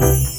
มี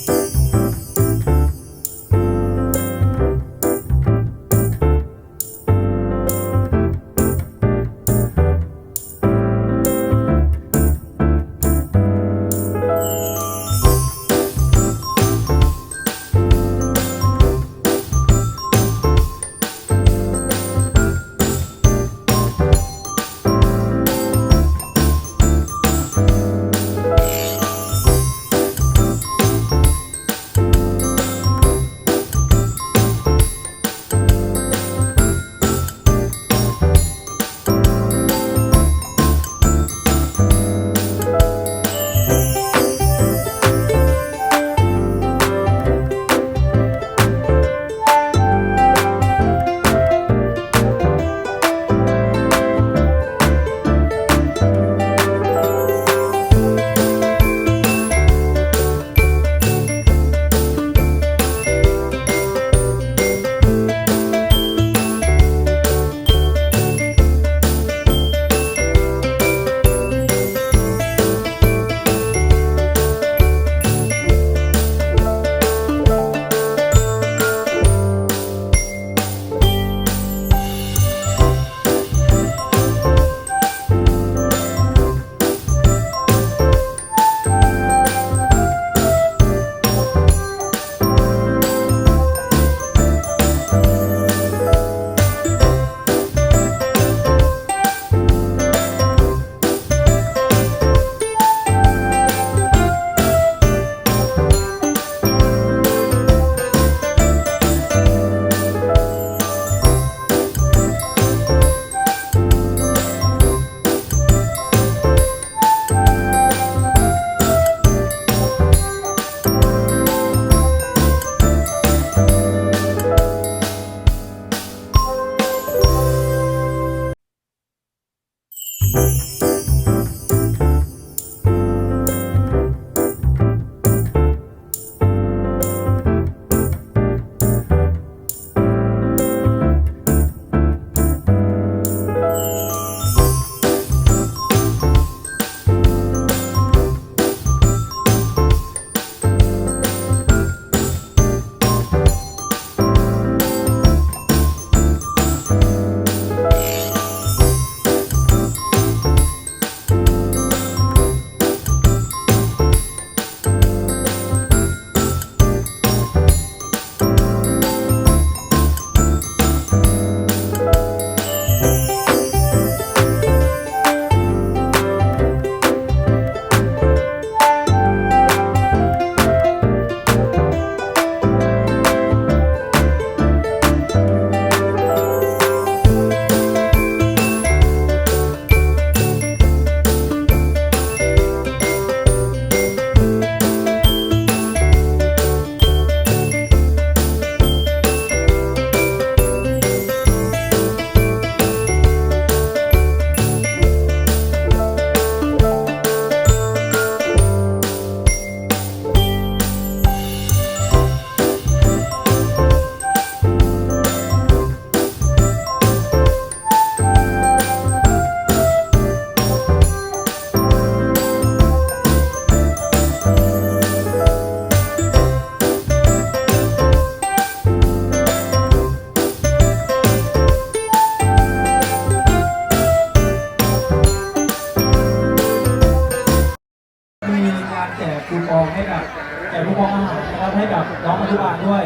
คูปองให้กับแจกคูปองอาหารนะครับให้กับน้องอนุบาลด้วย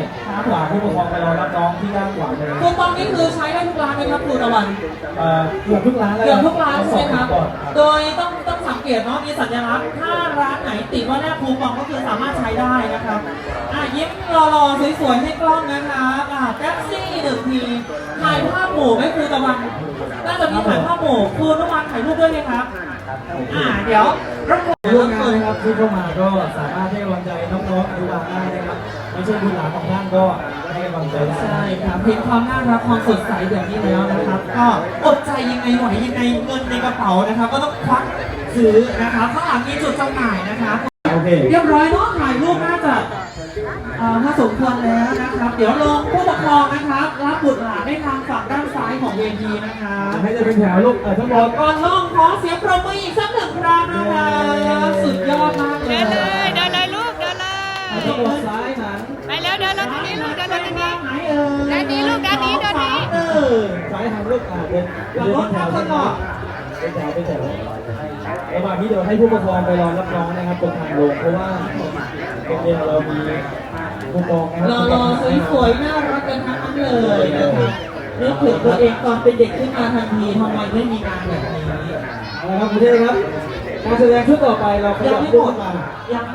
ฝากผู้ปกครองไปรอรับน้องที่ด้านขวาเลยคูปองนี่คือใช้ได้ทุกร้านไหมครับครูตะวันเอ่อเกือบทุกร้านเลยเกือบทุกร้านใช่ไหมครับก่อนโดยต้องต้องสังเกตเนาะมีสัญลักษณ์ถ้าร้านไหนติดว่าแรกคูปองก็คือสามารถใช้ได้นะครับอะยิ้มรอๆสวยๆให้กล้องนะครับอะแท็กซี่หนึ่งทีถ่ายภาพหมู่ไหมครูตะวันน่าจะมีถ่ายภาพหมู่ครูตะวันถ่ายรูปด้วยไหมครับอ่าเดี๋ยวรบกวน ร่วมงานนะครับที่เข้ามาก็สามารถให้กำลังใจน้องๆอนุบาลได้นะครับไม่ใช่บุญหลานของท่านก็ให้กำลังใจได้ ใช่ครับเห็นความน่ารักความสดใสแบบนี้แล้วนะครับ ก็อดใจยังไงไหวยังไงเงินในกระเป๋านะครับ ก็ต้องควักซื้อนะครับข้างหลังมีจุดจำหน่ายนะครับโอเค เรียบร้อยเนาะถ่ายรูปน่าจะเอ่อถ้าสมควรแล้วนะครับ เดี๋ยวลงผู้ปกครองนะครับ รับบุตรหลานได้ทางฝั่งด้านซ้ายของเวทีนะครับให้จะเป็นแถวลูกเออทั้งหมด ก่อนลงขอเสียงปรบมืออีกสักห น่าน่าสุดยอดมากเลดิยนเลยเดินเลยลูกเดินเลเอาย ตัวซ้ายหนังไปแล้วเดินแล้วตรงนี้ลูกเดินเล้วตรงนี้ไดี๋ยวนี้ลูกด้านนี้ด้นนี้เซ้ายทางลูกอ่าเป็นหลัรถครับคนหล่อเป็นแถวไปแถวระหว่างนี้เดี๋ยวให้ผู้ปกครองไปรอรับน้องนะครับบนทางลงเพราะว่าโรงเรียนเรามีผู้ปกครองนะครหล่อๆสวยๆน่ารักกันทั้งนั้นเลย นึกถึงตัวเองตอนเป็นเด็กขึ้นมาทันทีทำไมไม่มีงานแบบนี้เอาละครับคุณเทพครับการแสดงชุดต่อไปเราขยัยังบไม่ลูหมกดมา ยังไม่